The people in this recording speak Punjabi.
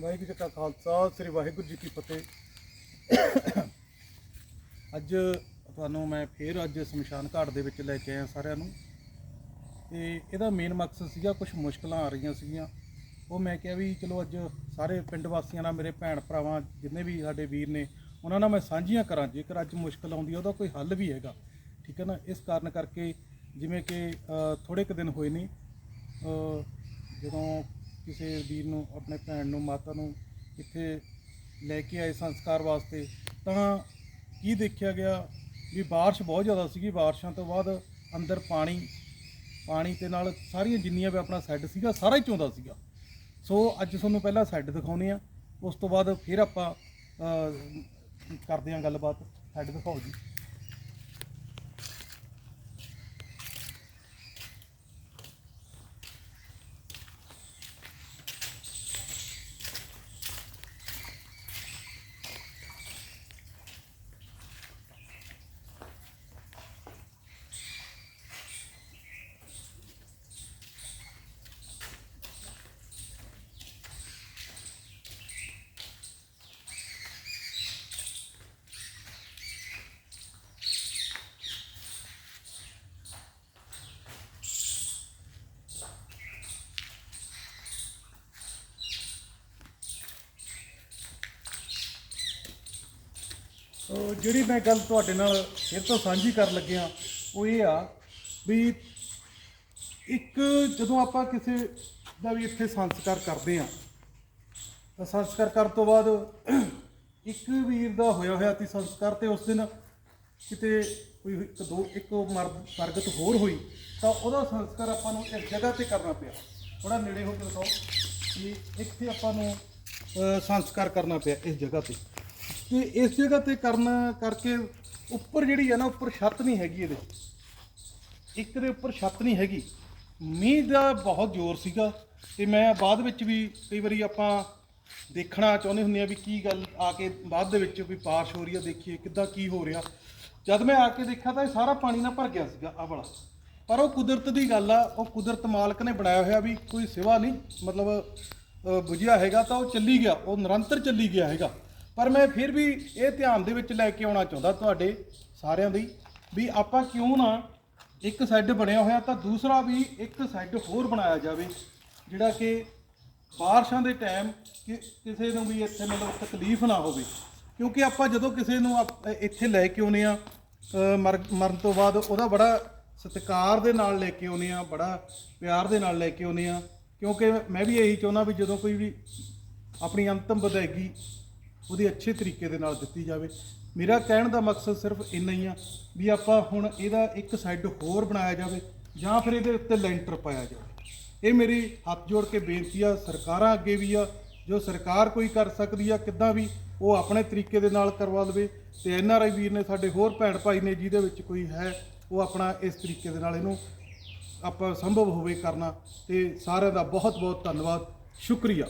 ਵਾਹਿਗੁਰੂ ਜੀ ਕਾ ਖਾਲਸਾ ਸ੍ਰੀ ਵਾਹਿਗੁਰੂ ਜੀ ਕੀ ਫਤਿਹ। ਅੱਜ ਤੁਹਾਨੂੰ ਮੈਂ ਫੇਰ ਅੱਜ ਸ਼ਮਸ਼ਾਨ ਘਾਟ ਦੇ ਵਿੱਚ ਲੈ ਕੇ ਆਇਆ ਸਾਰਿਆਂ ਨੂੰ। ਤੇ ਇਹਦਾ ਮੇਨ ਮਕਸਦ ਸੀਗਾ ਕੁਝ ਮੁਸ਼ਕਲਾਂ ਆ ਰਹੀਆਂ ਸੀਗੀਆਂ। ਉਹ ਮੈਂ ਕਿਹਾ ਵੀ ਚਲੋ ਅੱਜ ਸਾਰੇ ਪਿੰਡ ਵਾਸੀਆਂ ਨਾਲ ਮੇਰੇ ਭੈਣ ਭਰਾਵਾਂ ਜਿੰਨੇ ਵੀ ਸਾਡੇ ਵੀਰ ਨੇ ਉਹਨਾਂ ਨਾਲ ਮੈਂ ਸਾਂਝੀਆਂ ਕਰਾਂ। ਜੇਕਰ ਅੱਜ ਮੁਸ਼ਕਲ ਆਉਂਦੀ ਹੈ ਉਹਦਾ ਕੋਈ ਹੱਲ ਵੀ ਹੈਗਾ। ਠੀਕ ਹੈ ਨਾ? ਇਸ ਕਾਰਨ ਕਰਕੇ ਜਿਵੇਂ ਕਿ ਅ, ਥੋੜੇ ਕੁ ਦਿਨ ਹੋਏ ਨੇ ਜਦੋਂ ਕਿਸੇ ਵੀਰ ਨੂੰ, ਆਪਣੇ ਭੈਣ ਨੂੰ, ਮਾਤਾ ਨੂੰ ਇੱਥੇ ਲੈ ਕੇ ਆਏ ਸੰਸਕਾਰ ਵਾਸਤੇ, ਤਾਂ ਕੀ ਦੇਖਿਆ ਗਿਆ ਵੀ ਬਾਰਿਸ਼ ਬਹੁਤ ਜ਼ਿਆਦਾ ਸੀਗੀ। ਬਾਰਿਸ਼ਾਂ ਤੋਂ ਬਾਅਦ ਅੰਦਰ ਪਾਣੀ ਪਾਣੀ ਤੇ ਨਾਲ ਸਾਰੀਆਂ ਜਿੰਨੀਆਂ ਵੀ ਆਪਣਾ ਸੈੱਡ ਸੀਗਾ, ਸਾਰਾ ਹੀ ਚੋਂਦਾ ਸੀਗਾ। ਸੋ ਅੱਜ ਤੁਹਾਨੂੰ ਪਹਿਲਾਂ ਸੈੱਡ ਦਿਖਾਉਨੇ ਆ ਉਸ ਤੋਂ ਬਾਅਦ ਫਿਰ ਆਪਾਂ ਕਰਦੇ ਹਾਂ ਗੱਲਬਾਤ। ਸੈੱਡ ਦਿਖਾਓ ਜੀ। ਸੋ ਜਿਹੜੀ ਮੈਂ ਗੱਲ ਤੁਹਾਡੇ ਨਾਲ ਫਿਰ ਤੋਂ ਸਾਂਝੀ ਕਰਨ ਲੱਗਿਆ ਉਹ ਇਹ ਆ ਵੀ ਇੱਕ ਜਦੋਂ ਆਪਾਂ ਕਿਸੇ ਦਾ ਵੀ ਇੱਥੇ ਸੰਸਕਾਰ ਕਰਦੇ ਆ ਤਾਂ ਸੰਸਕਾਰ ਕਰਨ ਤੋਂ ਬਾਅਦ ਇੱਕ ਵੀਰ ਦਾ ਹੋਇਆ ਹੋਇਆ ਸੀ ਸੰਸਕਾਰ ਤੇ ਉਸ ਦਿਨ ਕਿਤੇ ਕੋਈ ਇੱਕ ਦੋ, ਇੱਕ ਮਰਦ ਸਰਗਤ ਹੋਰ ਹੋਈ, ਤਾਂ ਉਹਦਾ ਸੰਸਕਾਰ ਆਪਾਂ ਨੂੰ ਇਸ ਜਗ੍ਹਾ ਤੇ ਕਰਨਾ ਪਿਆ। ਥੋੜਾ ਨੇੜੇ ਹੋ ਕੇ ਦਿਖਾਓ ਕਿ ਇੱਥੇ ਆਪਾਂ ਨੂੰ ਸੰਸਕਾਰ ਕਰਨਾ ਪਿਆ ਇਸ ਜਗ੍ਹਾ ਤੇ। ਤੇ ਇਸ ਜਗ੍ਹਾ ਤੇ ਕਰਨ ਕਰਕੇ ਉੱਪਰ ਜਿਹੜੀ ਹੈ ਨਾ, ਉੱਪਰ ਛੱਤ ਨਹੀਂ ਹੈਗੀ ਇਹਦੇ ਇੱਕ ਦੇ ਉੱਪਰ ਛੱਤ ਨਹੀਂ ਹੈਗੀ। ਮੀਂਹ ਦਾ ਬਹੁਤ ਜ਼ੋਰ ਸੀਗਾ ਤੇ ਮੈਂ ਬਾਅਦ ਵਿੱਚ ਵੀ ਕਈ ਵਾਰੀ ਆਪਾਂ ਦੇਖਣਾ ਚਾਹੁੰਦੇ ਹੁੰਦੇ ਆ ਵੀ ਕੀ ਗੱਲ ਆ ਕੇ ਬਾਅਦ ਦੇ ਵਿੱਚ ਵੀ ਪਾਰਸ਼ ਹੋ ਰਹੀ ਆ, ਦੇਖੀਏ ਕਿੱਦਾਂ ਕੀ ਹੋ ਰਿਹਾ। ਜਦ ਮੈਂ ਆ ਕੇ ਦੇਖਿਆ ਤਾਂ ਇਹ ਸਾਰਾ ਪਾਣੀ ਨਾਲ ਭਰ ਗਿਆ ਸੀਗਾ, ਆਹ ਵਾਲਾ। ਪਰ ਉਹ ਕੁਦਰਤ ਦੀ ਗੱਲ ਆ, ਉਹ ਕੁਦਰਤ ਮਾਲਕ ਨੇ ਬਣਾਇਆ ਹੋਇਆ ਵੀ ਕੋਈ ਸਿਵਾ ਨਹੀਂ, ਮਤਲਬ ਬੁਝਿਆ ਹੈਗਾ ਤਾਂ ਉਹ ਚੱਲੀ ਗਿਆ, ਉਹ ਨਿਰੰਤਰ ਚੱਲੀ ਗਿਆ ਹੈਗਾ। ਪਰ ਮੈਂ ਫਿਰ ਵੀ ਇਹ ਧਿਆਨ ਦੇ ਵਿੱਚ ਲੈ ਕੇ ਆਉਣਾ ਚਾਹੁੰਦਾ ਤੁਹਾਡੇ ਸਾਰਿਆਂ ਦੀ ਵੀ ਆਪਾਂ ਕਿਉਂ ਨਾ ਇੱਕ ਸੈੱਡ ਬਣਿਆ ਹੋਇਆ ਤਾਂ ਦੂਸਰਾ ਵੀ ਇੱਕ ਸੈੱਡ ਹੋਰ ਬਣਾਇਆ ਜਾਵੇ, ਜਿਹੜਾ ਕਿ ਬਾਰਿਸ਼ਾਂ ਦੇ ਟਾਈਮ ਕਿ ਕਿਸੇ ਨੂੰ ਵੀ ਇੱਥੇ ਮਤਲਬ ਤਕਲੀਫ ਨਾ ਹੋਵੇ। ਕਿਉਂਕਿ ਆਪਾਂ ਜਦੋਂ ਕਿਸੇ ਨੂੰ ਆਪ- ਇੱਥੇ ਲੈ ਕੇ ਆਉਨੇ ਆ ਮਰਨ ਤੋਂ ਬਾਅਦ ਉਹਦਾ ਬੜਾ ਸਤਿਕਾਰ ਦੇ ਨਾਲ ਲੈ ਕੇ ਆਉਨੇ ਆ ਬੜਾ ਪਿਆਰ ਦੇ ਨਾਲ ਲੈ ਕੇ ਆਉਨੇ ਆ ਕਿਉਂਕਿ ਮੈਂ ਵੀ ਇਹੀ ਚਾਹੁੰਦਾ ਵੀ ਜਦੋਂ ਕੋਈ ਵੀ ਆਪਣੀ ਅੰਤਮ ਵਿਦਾਇਗੀ ਉਹਦੀ ਅੱਛੇ ਤਰੀਕੇ ਦੇ ਨਾਲ ਦਿੱਤੀ ਜਾਵੇ। ਮੇਰਾ ਕਹਿਣ ਦਾ ਮਕਸਦ ਸਿਰਫ ਇੰਨਾ ਹੀ ਆ ਵੀ ਆਪਾਂ ਹੁਣ ਇਹਦਾ ਇੱਕ ਸਾਈਡ ਹੋਰ ਬਣਾਇਆ ਜਾਵੇ ਜਾਂ ਫਿਰ ਇਹਦੇ ਉੱਤੇ ਲੈਂਟਰ ਪਾਇਆ ਜਾਵੇ। ਇਹ ਮੇਰੀ ਹੱਥ ਜੋੜ ਕੇ ਬੇਨਤੀ ਆ, ਸਰਕਾਰਾਂ ਅੱਗੇ ਵੀ ਆ, ਜੋ ਸਰਕਾਰ ਕੋਈ ਕਰ ਸਕਦੀ ਆ, ਕਿੱਦਾਂ ਵੀ ਉਹ ਆਪਣੇ ਤਰੀਕੇ ਦੇ ਨਾਲ ਕਰਵਾ ਲਵੇ ਤੇ ਐਨ ਆਰ ਆਈ ਵੀਰ ਨੇ ਸਾਡੇ ਹੋਰ ਭੈਣ ਭਾਈ ਨੇ ਜਿਹਦੇ ਵਿੱਚ ਕੋਈ ਹੈ, ਉਹ ਆਪਣਾ ਇਸ ਤਰੀਕੇ ਦੇ ਨਾਲ ਇਹਨੂੰ ਆਪਾਂ ਸੰਭਵ ਹੋਵੇ ਕਰਨਾ ਤੇ ਸਾਰਿਆਂ ਦਾ ਬਹੁਤ ਬਹੁਤ ਧੰਨਵਾਦ। ਸ਼ੁਕਰੀਆ।